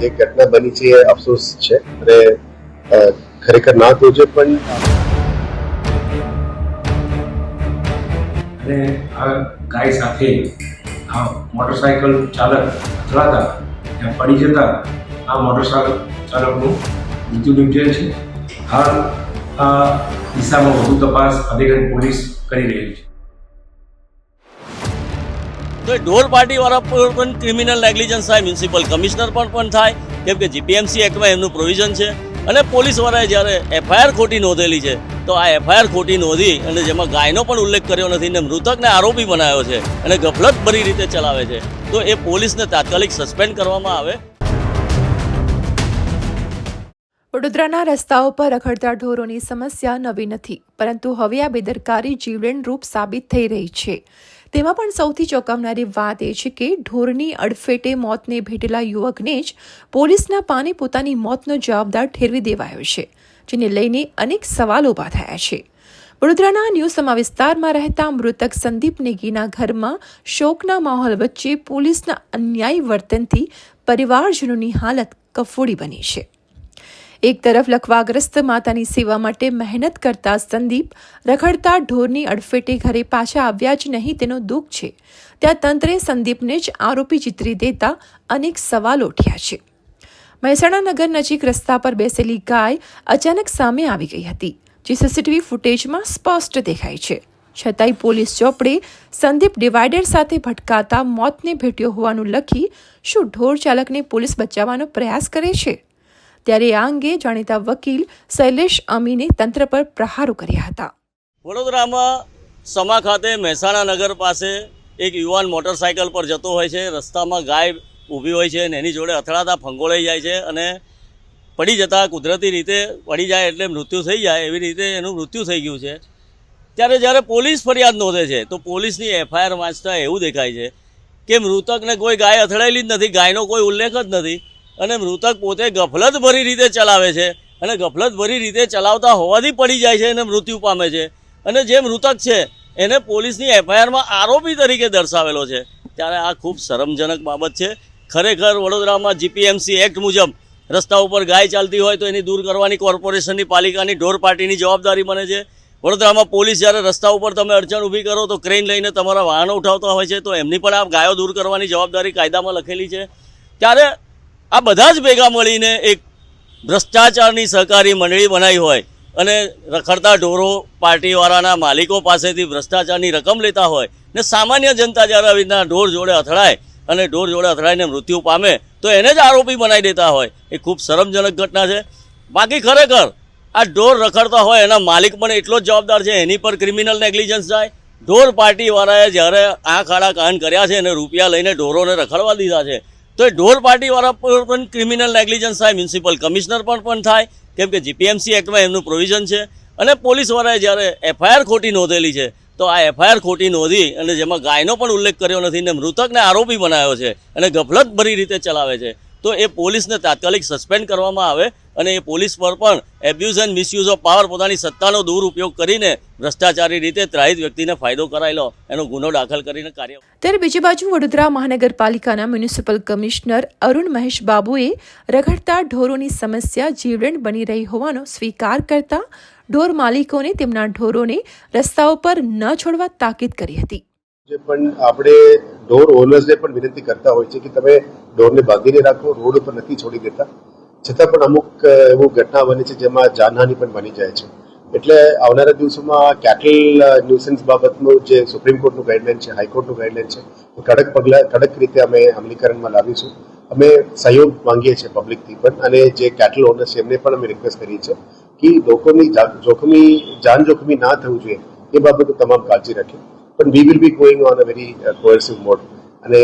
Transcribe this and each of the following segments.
જે ઘટના બની છે એ અફસોસ છે. અને ખરેખર ના થવું છે પણ અને આ ગાય સાથે આ મોટરસાયકલ ચાલક અથડાતા, ત્યાં પડી જતા આ મોટરસાયકલ ચાલકનું મૃત્યુ નિપજેલ છે. હાલ આ દિશામાં વધુ તપાસ અધિકારી પોલીસ કરી રહી છે. તો એ ઢોર પાર્ટીવાળા પર પણ ક્રિમિનલ નેગ્લિજન્સ થાય મ્યુનિસિપલ કમિશનર પણ પણ થાય, કેમ કે જીપીએમસી એક્ટમાં એમનું પ્રોવિઝન છે. અને પોલીસવાળાએ જ્યારે એફઆઈઆર ખોટી નોંધેલી છે, તો આ એફઆઈઆર ખોટી નોંધી અને જેમાં ગાયનો પણ ઉલ્લેખ કર્યો નથી ને મૃતકને આરોપી બનાવ્યો છે અને ગફલત ભરી રીતે ચલાવે છે, તો એ પોલીસને તાત્કાલિક સસ્પેન્ડ કરવામાં આવે. વડોદરાના રસ્તાઓ પર રખડતા ઢોરોની સમસ્યા નવી નથી, પરંતુ હવે આ બેદરકારી જીવલેણ રૂપ સાબિત થઈ રહી છે. તેમાં પણ સૌથી ચોંકાવનારી વાત એ છે કે ઢોરની અડફેટે મોતને ભેટેલા યુવકને જ પોલીસના પાને પોતાની મોતનો જવાબદાર ઠેરવી દેવાયો છે, જેને લઈને અનેક સવાલો ઊભા થયા છે. વડોદરાના ન્યૂ સમા વિસ્તારમાં રહેતા મૃતક સંદીપ નેગીના ઘરમાં શોકના માહોલ વચ્ચે પોલીસના અન્યાયી વર્તનથી પરિવારજનોની હાલત કફોડી બની છે. એક તરફ લકવાગ્રસ્ત માતાની સેવા માટે મહેનત કરતા સંદીપ રખડતા ઢોરની અડફેટે ઘરે પાછા આવ્યા જ નહીં, તેનો દુઃખ છે. ત્યાં તંત્રે સંદીપને જ આરોપી ચિતરી દેતા અનેક સવાલો ઉઠ્યા છે. મહેસાણા નગર નજીક રસ્તા પર બેસેલી ગાય અચાનક સામે આવી ગઈ હતી, જે સીસીટીવી ફૂટેજમાં સ્પષ્ટ દેખાય છે. છતાંય પોલીસ ચોપડે સંદીપ ડિવાઈડર સાથે ભટકાતા મોતને ભેટ્યો હોવાનું લખી શું ઢોર ચાલકને પોલીસ બચાવવાનો પ્રયાસ કરે છે? ત્યારે આ અંગે જાણીતા વકીલ શૈલેષ અમીને તંત્ર પર પ્રહારો કર્યા હતા. વડોદરામાં સમા ખાતે મહેસાણા નગર પાસે એક યુવાન મોટરસાયકલ પર જતો હોય છે. રસ્તામાં ગાય ઊભી હોય છે અને એની જોડે અથડાતા ફંગોળાઈ જાય છે અને પડી જતાં કુદરતી રીતે પડી જાય એટલે મૃત્યુ થઈ જાય એવી રીતે એનું મૃત્યુ થઈ ગયું છે. ત્યારે જ્યારે પોલીસ ફરિયાદ નોંધે છે તો પોલીસની એફઆઈઆર વાંચતા એવું દેખાય છે કે મૃતકને કોઈ ગાય અથડાયેલી જ નથી. ગાયનો કોઈ ઉલ્લેખ જ નથી. અને મૃતક પોતે ગફલત ભરી રીતે ચલાવે છે અને ગફલત ભરી રીતે ચલાવતા હોવાથી પડી જાય છે અને મૃત્યુ પામે છે. અને જે મૃતક છે, એને પોલીસની એફઆઈઆરમાં આરોપી તરીકે દર્શાવેલો છે. ત્યારે આ ખૂબ શરમજનક બાબત છે. ખરેખર વડોદરામાં જીપીએમસી એક્ટ મુજબ રસ્તા ઉપર ગાય ચાલતી હોય તો એની દૂર કરવાની કોર્પોરેશનની પાલિકાની ઢોર પાર્ટીની જવાબદારી બને છે. વડોદરામાં પોલીસ જ્યારે રસ્તા ઉપર તમે અડચણ ઊભી કરો તો ક્રેન લઈને તમારા વાહનો ઉઠાવતા હોય છે તો એમની પણ આ ગાયો દૂર કરવાની જવાબદારી કાયદામાં લખેલી છે. ત્યારે આ બધા જ ભેગા મળીને એક ભ્રષ્ટાચારની સહકારી મંડળી બનાવી હોય અને રખડતા ઢોરો પાર્ટીવાળાના માલિકો પાસેથી ભ્રષ્ટાચારની રકમ લેતા હોય ને સામાન્ય જનતા જ્યારે આવી રીતના ઢોર જોડે અથડાય અને ઢોર જોડે અથડાઈને મૃત્યુ પામે, તો એને જ આરોપી બનાવી દેતા હોય. એ ખૂબ શરમજનક ઘટના છે. બાકી ખરેખર આ ઢોર રખડતા હોય, એના માલિક પણ એટલો જ જવાબદાર છે, એની પર ક્રિમિનલ નેગ્લિજન્સ જાય. ઢોર પાર્ટીવાળાએ જ્યારે આંખ આડા કાન કર્યા છે અને રૂપિયા લઈને ઢોરોને રખડવા દીધા છે. તો એ ઢોર પાર્ટીવાળા પર પણ ક્રિમિનલ નેગ્લિજન્સ થાય મ્યુનિસિપલ કમિશનર પણ પણ થાય, કેમ કે જીપીએમસી એક્ટમાં એમનું પ્રોવિઝન છે. અને પોલીસવાળાએ જ્યારે એફઆઈઆર ખોટી નોંધેલી છે, તો આ એફઆઈઆર ખોટી નોંધી અને જેમાં ગાયનો પણ ઉલ્લેખ કર્યો નથી, ને મૃતકને આરોપી બનાવ્યો છે અને ગફલત ભરી રીતે ચલાવે છે. તો એ પોલીસને તાત્કાલિક સસ્પેન્ડ કરવામાં આવે અને એ પોલીસ પર પણ abuse and misuse of power પોતાની સત્તાનો દુરુપયોગ કરીને ભ્રષ્ટાચારી રીતે ત્રાહિત વ્યક્તિને ફાયદો કરાયેલો એનો ગુનો દાખલ કરીને કાર્ય ત્યારે બીજી બાજુ વડોદરા મહાનગરપાલિકાના મ્યુનિસિપલ કમિશનર અરુણ મહેશ બાબુએ રખડતા ઢોરોની સમસ્યા જીવલેણ બની રહી હોવાનો સ્વીકાર કરતા ઢોર માલિકોને તેમના ઢોરોને રસ્તાઓ પર ન છોડવા તાકીદ કરી હતી. જે પણ આપણે ડોર ઓનર્સને પણ વિનંતી કરતા હોય છે કે તમે ડોરને બાંધીને રાખો, રોડ ઉપર નથી છોડી દેતા. છતાં પણ અમુક એવું ઘટના બને છે જેમાં જાનહાનિ પણ બની જાય છે. એટલે આવનારા દિવસોમાં કેટલ ન્યુસન્સ બાબતનું જે સુપ્રીમ કોર્ટનું ગાઈડલાઈન છે હાઈકોર્ટનું ગાઈડલાઈન છે કડક પગલાં, કડક રીતે અમે અમલીકરણમાં લાવીશું. અમે સહયોગ માંગીએ છીએ પબ્લિકથી પણ અને જે કેટલ ઓનર્સ એમને પણ અમે રિક્વેસ્ટ કરીએ છીએ કે લોકોની જોખમી, જાન જોખમી ના થવું જોઈએ. એ બાબતે તમામ કાળજી રાખે પણ we will be going on a very coercive mode અને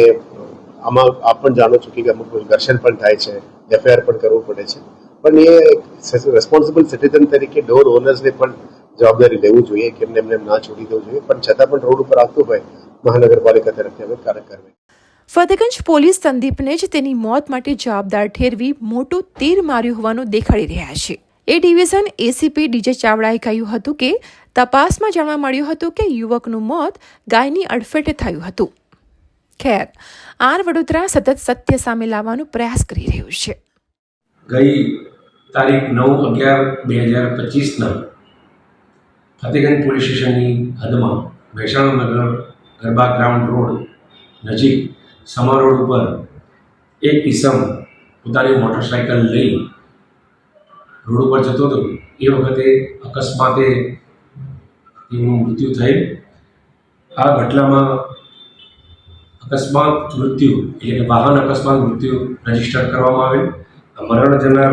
આમાં આપ પણ જાણો છો કે અમુક ઘર્ષણ પણ થાય છે એફઆઈઆર પણ કરવું પડે છે. પણ એ રેસ્પોન્સિબલ સિટીઝન તરીકે ડોર ઓનર્સને પણ જવાબદારી લેવું જોઈએ કે એમને એમને ના છોડી દેવું જોઈએ. પણ છતાં પણ રોડ ઉપર આવતું હોય, મહાનગરપાલિકા તરફથી અમે કાર્ય કરવી ફતેગંજ પોલીસ સંદીપને જ તેની મોત માટે જવાબદાર ઠેરવી મોટું તીર માર્યો હોવાનું દેખાડી રહ્યા છે. એ ડિવિઝન એસીપી ડીજે ચાવડાએ કહ્યું હતું કે, તપાસમાં જાણવા મળ્યું હતું કે યુવકનું મોત ગાયની અડફેટે થયું હતું. ખેર, આર વડોદરા સતત સત્ય સામે લાવવાનો પ્રયાસ કરી રહ્યું છે. ગઈ તારીખ નવ અગિયાર બે હજાર પચીસના ફતેગંજ પોલીસ સ્ટેશનની હદમાં મહેસાણા નગર ગરબા ગ્રાઉન્ડ રોડ નજીક સમા રોડ ઉપર એક કિસમ પોતાની મોટરસાયકલ લઈ રોડ ઉપર જતો હતો, એ વખતે અકસ્માતે એનું મૃત્યુ થયેલ આ ઘટનામાં અકસ્માત મૃત્યુ, એટલે કે વાહન અકસ્માત મૃત્યુ રજિસ્ટર કરવામાં આવેલ. મરણ જનાર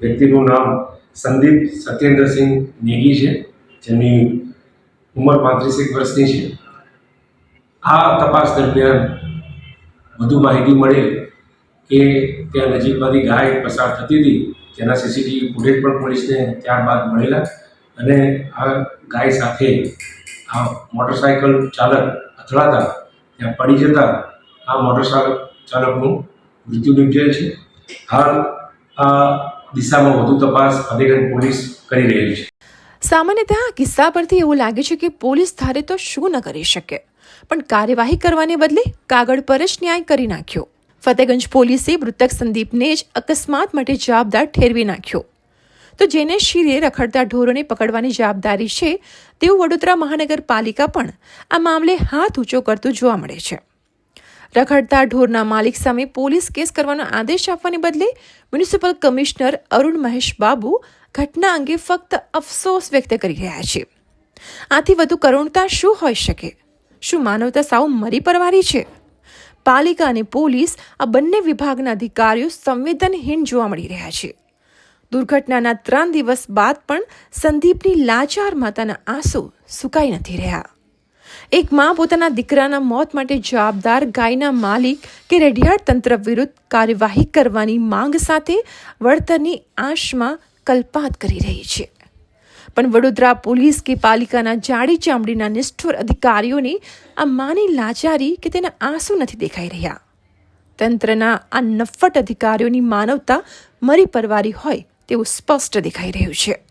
વ્યક્તિનું નામ સંદીપ સત્યેન્દ્રસિંહ નેગી છે, જેની ઉંમર પાંત્રીસેક વર્ષની છે. આ તપાસ દરમિયાન વધુ માહિતી મળે કે ત્યાં નજીકમાંથી ગાય પસાર થતી હતી. જેના સીસીટીવી ફૂટેજ પણ પોલીસને ત્યારબાદ મળેલા અને આ ગાય સાથે આ મોટરસાયકલ ચાલક અથડાતા, ત્યાં પડી જતા આ મોટરસાયકલ ચાલકનું મૃત્યુ નિપજેલ છે. હાલ આ દિશામાં વધુ તપાસ ફતેગંજ પોલીસ કરી રહી છે. સામાન્યતઃ આ કિસ્સા પરથી એવું લાગે છે કે પોલીસ ધારે તો શું ન કરી શકે. પણ કાર્યવાહી કરવાને બદલે કાગળ પર જ ન્યાય કરી નાખ્યો. ફતેગંજ પોલીસે મૃતક સંદીપને જ અકસ્માત માટે જવાબદાર ઠેરવી નાખ્યો. તો જેને શિરે રખડતા ઢોરોને પકડવાની જવાબદારી છે, તેવું વડોદરા મહાનગરપાલિકા પણ આ મામલે હાથ ઊંચો કરતું જોવા મળે છે. રખડતા ઢોરના માલિક સામે પોલીસ કેસ કરવાનો આદેશ આપવાને બદલે મ્યુનિસિપલ કમિશનર અરુણ મહેશ બાબુ ઘટના અંગે ફક્ત અફસોસ વ્યક્ત કરી રહ્યા છે. આથી વધુ કરુણતા શું હોઈ શકે? શું માનવતા સાવ મરી પરવારી છે? પાલિકા અને પોલીસ આ બંને વિભાગના અધિકારીઓ સંવેદનહીન જોવા મળી રહ્યા છે. દુર્ઘટનાના ત્રણ દિવસ બાદ પણ સંદીપની લાચાર માતાના આંસુ સુકાઈ નથી રહ્યા. એક મા પોતાના દીકરાના મોત માટે જવાબદાર ગાયના માલિક કે રેઢિયાળ તંત્ર વિરુદ્ધ કાર્યવાહી કરવાની માંગ સાથે વળતરની આશમાં કલ્પાત કરી રહી છે. પણ વડોદરા પોલીસ કે પાલિકાના જાડી ચામડીના નિષ્ઠુર અધિકારીઓની આ માની લાચારી કે તેના આંસુ નથી દેખાઈ રહ્યા. તંત્રના આ નફ્ફટ અધિકારીઓની માનવતા મરી પરવારી હોય તેવું સ્પષ્ટ દેખાઈ રહ્યું છે.